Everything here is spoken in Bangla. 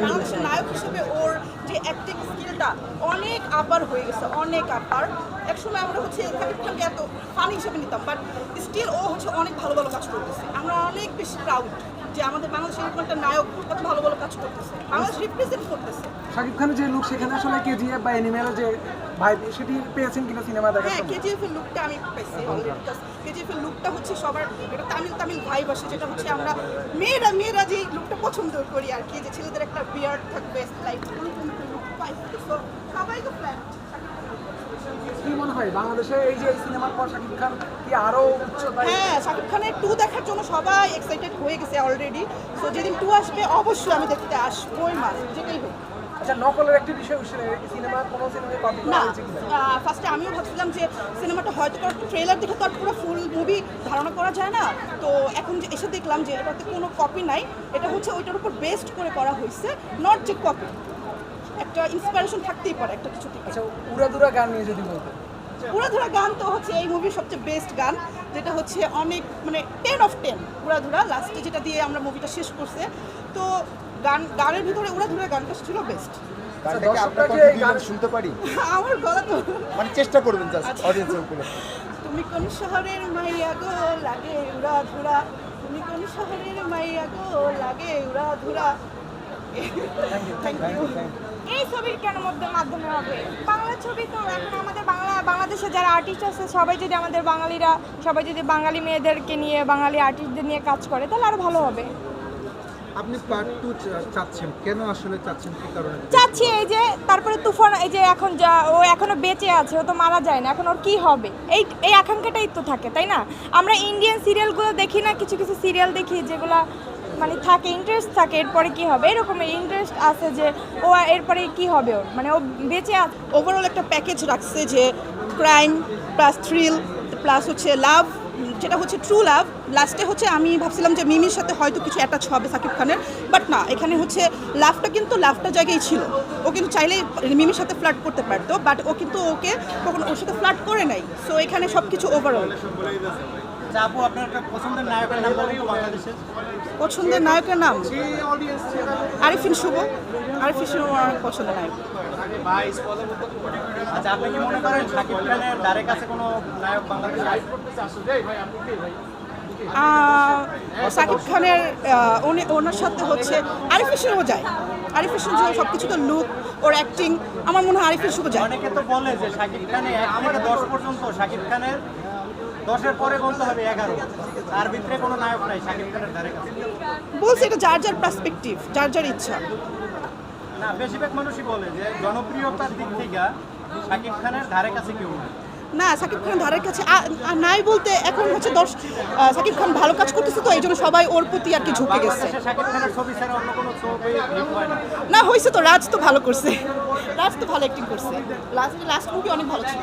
বাংলাদেশের নায়ক হিসেবে ওর যে অ্যাক্টিং স্কিলটা অনেক আপার হয়ে গেছে, অনেক আপার একসময় আমরা হচ্ছে শাকিব খানকে এত ফানি হিসেবে নিতাম বাট স্টিল ও হচ্ছে অনেক ভালো ভালো কাজ করতেছে। আমরা অনেক বেশি প্রাউড যে আমাদের বাংলাদেশের এরকম একটা নায়ক কত ভালো ভালো কাজ করতেছে। বাংলাদেশ রিপ্রেজেন্ট করতেছে। শাকিব খানের যে লুক সেখানে আসলে কেজিএফ বা অ্যানিমেলের যে ভাই সেটি পেয়েছেন কিনা সিনেমা দেখার হ্যাঁ? কেজিএফ এর লুকটা আমি পাইছি কেজিএফ এর লুকটা হচ্ছে সবার এটা তামিল তামিল ভাই বসে যেটা হচ্ছে আমরা মেয়েরা মেয়েরা যে লুকটা পছন্দ করি আর কি যে ছেলেদের একটা বিয়ার্ড থাকবে লাইক লুক পাই So, সবাই তো প্ল্যান কি মনে হয় বাংলাদেশে এই যে সিনেমার পর শাকিব খান কি আরও উচ্চতায় হ্যাঁ শাকিব খানের টু দেখার জন্য সবাই এক্সাইটেড হয়ে গেছে অলরেডি সো যেদিন টু আসবে অবশ্যই আমি দেখতে আসবোই মাস যেটাই হোক। আচ্ছা নকলের একটি বিষয় সিনেমা কোনো সিনেমায় কপি করা না হয়েছে কিনা? ফার্স্টে আমিও ভাবছিলাম যে সিনেমাটা হয়তো ট্রেলার দেখে তো আর পুরো ফুল মুভি ধারণা করা যায় না। তো এখন যে এসে দেখলাম যে এটাতে কোনো কপি নাই। এটা হচ্ছে ওইটার উপর বেস্ট করে করা হয়েছে নট যে কপি একটা ইন্সপিরেশন থাকতেই পারে একটা কিছু থেকে। আচ্ছা উড়াদুরা গান নিয়ে যদি বলতেন। উড়াধুরা গান তো হচ্ছে এই মুভির সবচেয়ে বেস্ট গান যেটা হচ্ছে অনেক মানে টেন অফ টেন উড়াধুরা লাস্টে যেটা দিয়ে আমরা মুভিটা শেষ করছে। তো গান গানের ভিতরে উড়াধুরা গানটা ছিল বেস্ট গান- শুনতে পারি? আমার গলা তো মানে চেষ্টা করবেন জাস্ট আচ্ছা। তুমি কোন শহরের মাইয়া গো লাগে উড়া ধুরা তুমি কোন শহরের মাইয়া গো লাগে উড়া ধুরা থ্যাংক ইউ এই ছবির কেন মধ্যে মাধ্যমে হবে? বাংলা ছবি তো এখন আমাদের বাংলা বাংলাদেশে যারা আর্টিস্ট আছে সবাই যদি আমাদের বাঙালিরা সবাই যদি বাঙালি মেয়েদেরকে নিয়ে বাঙালি আর্টিস্টদের নিয়ে কাজ করে তাহলে আরও ভালো হবে। আপনি পার্ট টু চাচ্ছেন। কেন আসলে চাচ্ছেন? কি কারণে? চাচ্ছি এই যে তারপরে তুফান এই যে এখন যা ও এখনও বেঁচে আছে ও তো মারা যায় না এখন ওর কি হবে? এই এই আকাঙ্ক্ষাটাই তো থাকে তাই না? আমরা ইন্ডিয়ান সিরিয়ালগুলো দেখি না কিছু কিছু সিরিয়াল দেখি যেগুলা মানে থাকে ইন্টারেস্ট থাকে, এরপরে কি হবে? এরকমের ইন্টারেস্ট আছে যে ও এরপরে কি হবে ওর? মানে ও বেঁচে ওভারঅল একটা প্যাকেজ রাখছে যে ক্রাইম প্লাস থ্রিল প্লাস হচ্ছে লাভ যেটা হচ্ছে ট্রু লাভ লাস্টে হচ্ছে আমি ভাবছিলাম যে মিমির সাথে হয়তো কিছু অ্যাটাচ হবে সাকিব খানের বাট না, এখানে হচ্ছে লাভটা কিন্তু লাভটা জায়গায় ছিল। ও কিন্তু চাইলেই মিমির সাথে ফ্লার্ট করতে পারতো বাট ও কিন্তু ওকে কখনো ওর সাথে ফ্লার্ট করে নাই। সো এখানে সব কিছু ওভারঅল পছন্দের নায়কের নাম বলেন তো বাংলাদেশের। পছন্দের নায়কের নাম? আরিফিন শুভ। আরিফিন শুভ আমার অনেক পছন্দের নায়ক। আচ্ছা করেন শাকিব খানের সাকিব উনি ওনার সাথে হচ্ছে আরিফিন শুভ যায়। আরিফিন শুভ সব কিছু তো লুক ওর অ্যাক্টিং আমার মনে হয় আরিফিন শুভ যায়। অনেকে তো বলে যে শাকিব খানে এক থেকে দশ পর্যন্ত শাকিব খানের দশের পরে বলতে হবে এগারো। তার ভিতরে কোনো নায়ক নাই শাকিব খানের ধারে কাছে। বলছে এটা যার যার পার্সপেক্টিভ যার যার ইচ্ছা। না বেশিরভাগ মানুষই বলে যে জনপ্রিয়তার দিক থেকে শাকিব খানের ধারে কাছে কেউ নেই। না সাকিব খান ধারের কাছে নাই বলতে এখন হচ্ছে দশ সাকিব খান ভালো কাজ করতেছে তো এই জন্য সবাই ওর প্রতি আর কি ঝুঁকে গেছে। না। হয়েছে তো রাজ তো ভালো করছে। রাজ তো ভালো অ্যাক্টিং করছে। লাস্ট লাস্ট মুভি অনেক ভালো ছিল।